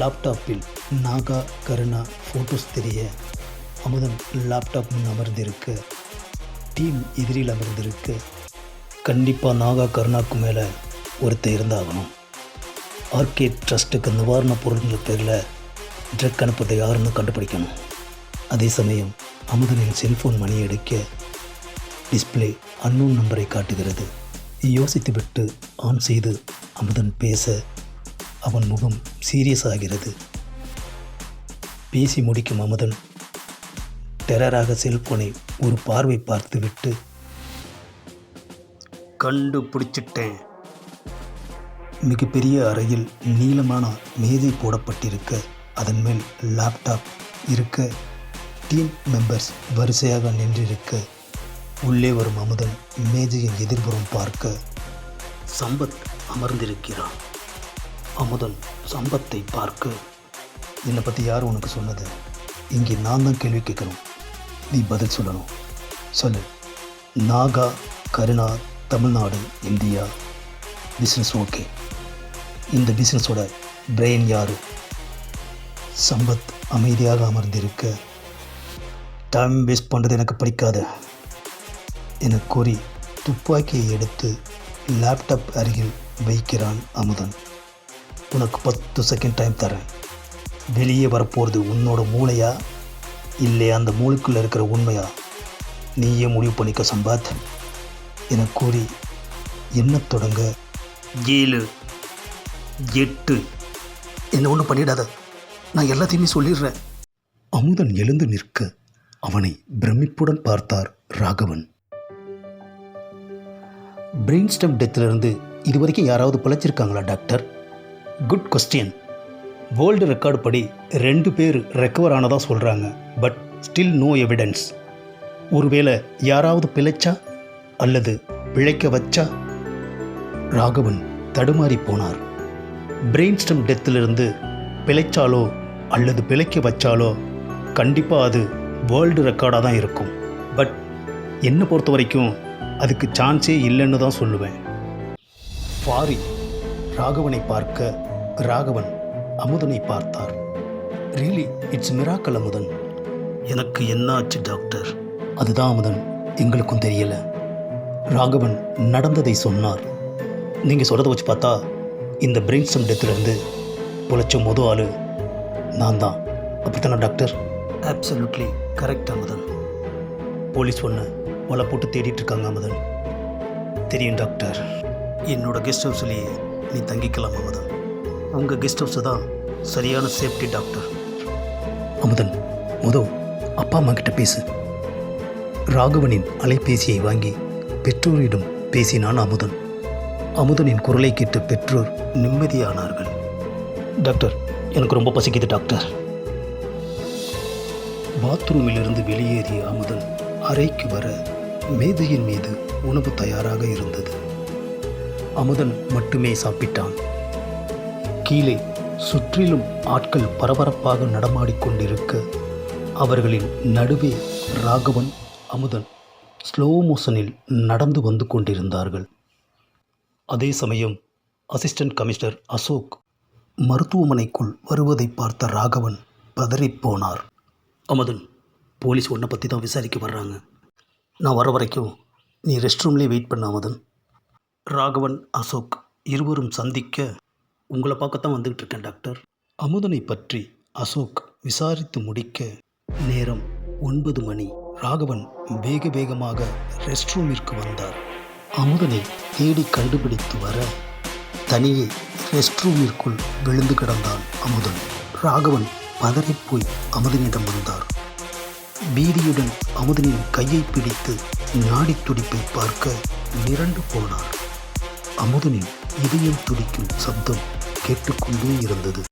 லேப்டாப்பில் நாகா கருணா ஃபோட்டோஸ் தெரிய அமுதன் லேப்டாப் முன் அமர்ந்திருக்க டீம் எதிரில் அமர்ந்திருக்க கண்டிப்பாக நாகா கருணாக்கு மேலே ஒருத்தர் இருந்தாகணும் ஆர்கே ட்ரஸ்ட்டுக்கு நிவாரணப் பொருள்கள் பேரில் ட்ரக் அனுப்புறதை யாருன்னு கண்டுபிடிக்கணும் அதே சமயம் அமுதனின் செல்ஃபோன் மணி அடிக்க டிஸ்ப்ளே அன்னோன் நம்பரை காட்டுகிறது யோசித்துவிட்டு ஆன் செய்து அமுதன் பேச அவன் முகம் சீரியஸ் ஆகிறது. பேசி முடிக்கும் அமுதன் டெரராக செல்போனை ஒரு பார்வை பார்த்துவிட்டு கண்டுபிடிச்சிட்டேன். மிகப்பெரிய அறையில் நீளமான மேஜை போடப்பட்டிருக்க அதன் மேல் லேப்டாப் இருக்க டீம் மெம்பர்ஸ் வரிசையாக நின்றிருக்க உள்ளே வரும் அமுதன் மேஜையின் எதிர்புறம் பார்க்க சம்பத் அமர்ந்திருக்கிறான். அமுதன் சம்பத்தை பார்க்க. என்னை பற்றி யார் உனக்கு சொன்னது? இங்கே நான் தான் கேள்வி கேட்கணும். நீ பதில் சொல்லணும். சொல்லு. Naga Karuna Tamil Nadu India. Business okay இந்த பிஸ்னஸோட பிரெயின் யாரு? சம்பத் அமைதியாக அமர்ந்திருக்க. டைம் வேஸ்ட் பண்ணுறது எனக்கு பிடிக்காத. என கூறி துப்பாக்கியை எடுத்து லேப்டாப் அருகில் வைக்கிறான் அமுதன். உனக்கு பத்து செகண்ட் டைம் தரேன் வெளியே வரப்போகிறது உன்னோட மூளையா? இல்லை அந்த மூளைக்குள்ளே இருக்கிற உண்மையா? நீயே முடிவு பண்ணிக்க சம்பாத். என கூறி என்ன தொடங்க? ஏழு எட்டு. என்ன ஒன்றும் பண்ணிடாத. நான் எல்லாத்தையுமே சொல்லிடுறேன். அமுதன் எழுந்து நிற்க அவனை பிரமிப்புடன் பார்த்தார் ராகவன். பிரெயின் டெத்திலிருந்து இது வரைக்கும் யாராவது பிழைச்சிருக்காங்களா doctor? Good question world record படி ரெண்டு பேர் ரெக்கவர் ஆனதாக சொல்கிறாங்க பட் ஸ்டில் நோ எவிடன்ஸ் ஒருவேளை யாராவது பிழைச்சா அல்லது பிழைக்க வச்சா? ராகவன் தடுமாறி போனார். பிரெயின்ஸ்டம் டெத்திலிருந்து பிழைச்சாலோ அல்லது பிழைக்க வச்சாலோ கண்டிப்பாக அது வேர்ல்டு ரெக்கார்டாக தான் இருக்கும். பட் என்னை பொறுத்த வரைக்கும் அதுக்கு சான்ஸே இல்லைன்னு தான் சொல்லுவேன். ஃபாரி ராகவனை பார்க்க ராகவன் அமுதனை பார்த்தார். Really it's miracle Amudhan. எனக்கு என்ன ஆச்சு டாக்டர் அதுதான் அமுதன். எங்களுக்கும் தெரியல. ராகவன் நடந்ததை சொன்னார். நீங்கள் சொல்கிறத வச்சு பார்த்தா இந்த பிரெயின் ஸ்டம் டெத்துலேருந்து பொழைச்ச மொதல் ஆள் நான் தான். அப்படித்தானே doctor absolutely correct Amudhan. Police ஒன்று வலை போட்டு தேடிட்டு இருக்காங்க அமுதன். தெரியும் டாக்டர் என்னோட கெஸ்ட் ஹவுஸ்லேயே நீ தங்கிக்கலாம் அமுதன். உங்கள் கெஸ்ட் ஹவுஸ் தான் சரியான சேஃப்டி டாக்டர் அமுதன் முதோ அப்பா அம்மா கிட்ட பேசு. ராகவனின் அலைபேசியை வாங்கி பெற்றோரிடம் பேசினான் அமுதன். அமுதனின் குரலை கேட்டு பெற்றோர் நிம்மதியானார்கள். டாக்டர் எனக்கு ரொம்ப பசிக்குது டாக்டர். பாத்ரூமிலிருந்து வெளியேறிய அமுதன் அறைக்கு வர மேதையின் மீது உணவு தயாராக இருந்தது. அமுதன் மட்டுமே சாப்பிட்டான். கீழே சுற்றிலும் ஆட்கள் பரபரப்பாக நடமாடிக்கொண்டிருக்க அவர்களின் நடுவே ராகவன் அமுதன் ஸ்லோ மோஷனில் நடந்து வந்து கொண்டிருந்தார்கள். அதே சமயம் அசிஸ்டன்ட் கமிஷனர் அசோக் மருத்துவமனைக்குள் வருவதை பார்த்த ராகவன் பதறிப்போனார் அமுதன் போலீஸ் உன்னை பற்றி தான் விசாரிக்க வர்றாங்க. நான் வர வரைக்கும் நீ ரெஸ்ட் ரூம்லேயே வெயிட் பண்ண அமுதன். ராகவன் அசோக் இருவரும் சந்திக்க உங்களை பார்க்கத்தான் வந்துகிட்டு இருக்கேன் டாக்டர். அமுதனை பற்றி அசோக் விசாரித்து முடிக்க நேரம் ஒன்பது மணி. ராகவன் வேக வேகமாக ரெஸ்ட் ரூமிற்கு வந்தார். அமுதனை தேடி கண்டுபிடித்து வர தனியே ரெஸ்ட் ரூமிற்குள் விழுந்து கிடந்தான் அமுதன். ராகவன் பதறிப்போய் அமுதனிடம் வந்தார். பீதியுடன் அமுதனின் கையை பிடித்து நாடித் துடிப்பை பார்க்க மிரண்டு போனார். அமுதனின் இதயம் துடிக்கும் சப்தம் கேட்டுக்கொண்டே இருந்தது.